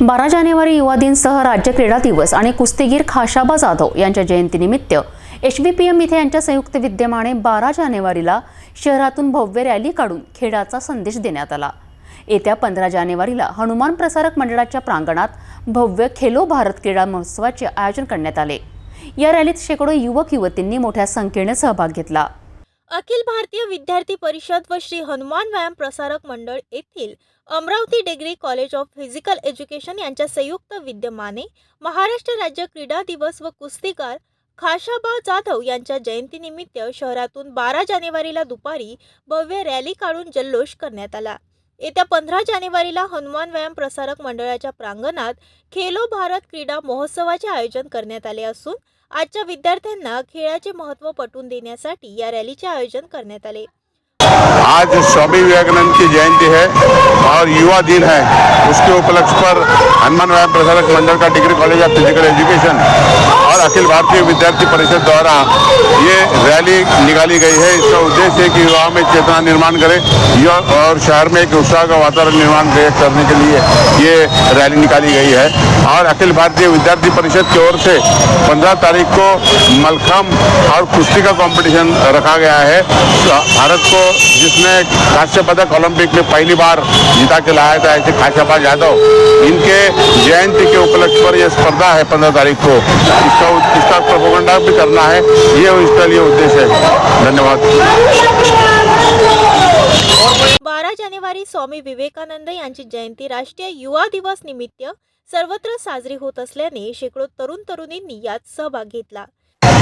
बारा जानेवारी युवा दिनसह राज्य क्रीडा दिवस आणि कुस्तीगीर खाशाबा जाधव यांच्या जयंतीनिमित्त एच बी पी एम इथे यांच्या संयुक्त विद्यमाने बारा जानेवारीला शहरातून भव्य रॅली काढून खेळाचा संदेश देण्यात आला. येत्या पंधरा जानेवारीला हनुमान प्रसारक मंडळाच्या प्रांगणात भव्य खेलो भारत क्रीडा महोत्सवाचे आयोजन करण्यात आले. या रॅलीत शेकडो युवक युवतींनी मोठ्या संख्येने सहभाग घेतला. अखिल भारतीय विद्यार्थी परिषद व श्री हनुमान व्यायाम प्रसारक मंडळ येथील Amravati degree college of physical education यांच्या संयुक्त विद्यमाने महाराष्ट्र राज्य क्रीडा दिवस व कुस्तीकार खाशाबा जाधव यांच्या जयंतीनिमित्त शहरातून बारा जानेवारीला दुपारी भव्य रॅली काढून जल्लोष करण्यात आला. येत्या पंधरा जानेवारीला हनुमान व्यायाम प्रसारक मंडळाच्या प्रांगणात खेलो भारत क्रीडा महोत्सवाचे आयोजन करण्यात आले असून आजच्या विद्यार्थ्यांना खेळाचे महत्त्व पटवून देण्यासाठी या रॅलीचे आयोजन करण्यात आले. आज स्वामी विवेकानंद की जयंती है और युवा दिन है। उसके उपलक्ष्य पर हनुमान व्यायाम प्रसारक मंडल का degree college of physical education और अखिल भारतीय विद्यार्थी परिषद द्वारा ये रैली निकाली गई है। इसका उद्देश्य है कि युवाओं में चेतना निर्माण करें और शहर में एक उत्साह का वातावरण निर्माण करने के लिए ये रैली निकाली गई है। और अखिल भारतीय विद्यार्थी परिषद की ओर से 15 तारीख को मलखम और कुश्ती का कंपटीशन रखा गया है। भारत को जिसने कांस्य पदक ओलंपिक में पहली बार जीता के लाया था, ऐसे खाशाबा यादव, इनके जयंती के उपलक्ष्य पर यह स्पर्धा है पंद्रह तारीख को। इसका इसका प्रोपोगंडा भी करना है ये इसका लिए उद्देश्य है। धन्यवाद। बारा जानेवारी स्वामी विवेकानंद यांची जयंती राष्ट्रीय युवा दिवस निमित्त सर्वत्र साजरी होत असल्याने शेकडो तरुण तरुणींनी यात सहभाग घेतला.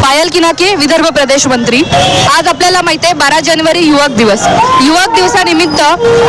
पायल किनाके विदर्भ प्रदेश मंत्री. आज आपल्याला माहिती आहे बारा जानेवारी युवक दिवस. युवक दिवसानिमित्त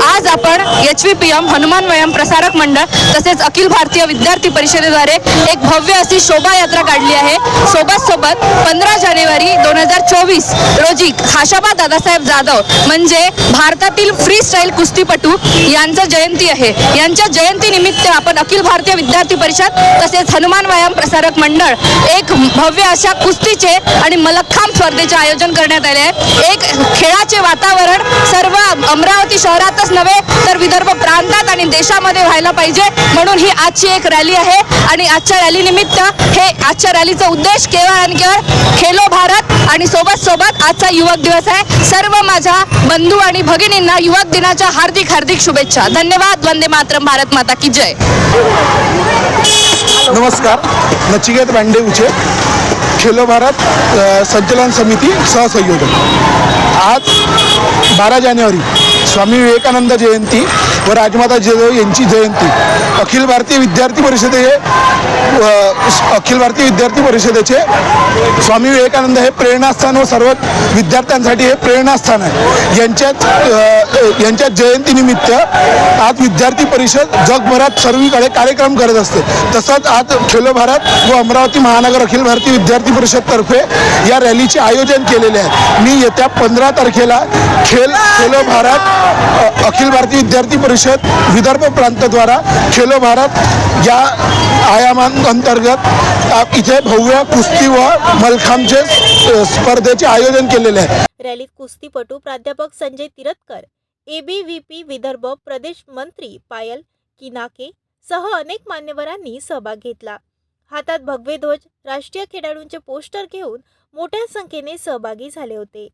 आज आपण H V P M Hanuman Vyayam Prasarak Mandal तसेच अखिल भारतीय विद्यार्थी परिषदेद्वारे एक भव्य अशी शोभायात्रा काढली आहे. सोबत सोबत पंधरा जानेवारी दोन हजार चोवीस रोजी खाशाबा दादासाहेब जाधव म्हणजे भारतातील फ्री स्टाईल कुस्तीपटू यांचं जयंती आहे. यांच्या जयंतीनिमित्त आपण अखिल भारतीय विद्यार्थी परिषद तसेच हनुमान व्यायाम प्रसारक मंडळ एक भव्य अशा कुस्तीचे आणि मलखांब स्पर्धेचे आयोजन करण्यात आले आहे. एक खेळाचे वातावरण सर्व अमरावती शहरातच नव्हे तर विदर्भ प्रांतात आणि देशामध्ये व्हायला पाहिजे म्हणून ही आजची एक रॅली आहे. आणि आजच्या रॅलीनिमित्त हे आजच्या रॅलीचा उद्देश केवळ आणि केवळ खेलो भारत आणि सोबत सोबत आजचा युवक दिवस आहे. सर्व माझ्या बंधू आणि भगिनींना युवक दिनाच्या हार्दिक हार्दिक शुभेच्छा. धन्यवाद. वंदे मातरम. भारत माता की जय. नमस्कार. नचिकेत बांडे उचे. खेलो भारत संचालन संचलन समिती सहसंयोजक आज बारा जानेवारी स्वामी विवेकानंद जयंती। व राजमाता जिजाऊ यांची जयंती. अखिल भारतीय विद्यार्थी परिषदे अखिल भारतीय विद्यार्थी परिषदेचे स्वामी विवेकानंद हे प्रेरणास्थान व सर्व विद्यार्थ्यांसाठी हे प्रेरणास्थान आहे. यांच्याच यांच्या जयंतीनिमित्त आज विद्यार्थी परिषद जगभरात सर्वीकडे कार्यक्रम करत असते. तसंच आज खेलो भारत व अमरावती महानगर अखिल भारतीय विद्यार्थी परिषदतर्फे या रॅलीचे आयोजन केलेले आहे. मी येत्या पंधरा तारखेला खेल खेलो भारत अखिल भारतीय विद्यार्थी परिषद विदर्भ प्रांतद्वारा खेलो भारत या आयामांतर्गत इथे भव्य कुस्ती व मलखांबचे स्पर्धेचे आयोजन केलेले आहे. रॅलीत कुस्तीपटू प्राध्यापक संजय तिरतकर एबीव्हीपी विदर्भ प्रदेश मंत्री पायल किनाके सह अनेक मान्यवरांनी सहभाग घेतला. हातात भगवे ध्वज राष्ट्रीय खेळाडूंचे पोस्टर घेऊन मोठ्या संख्येने सहभागी झाले होते.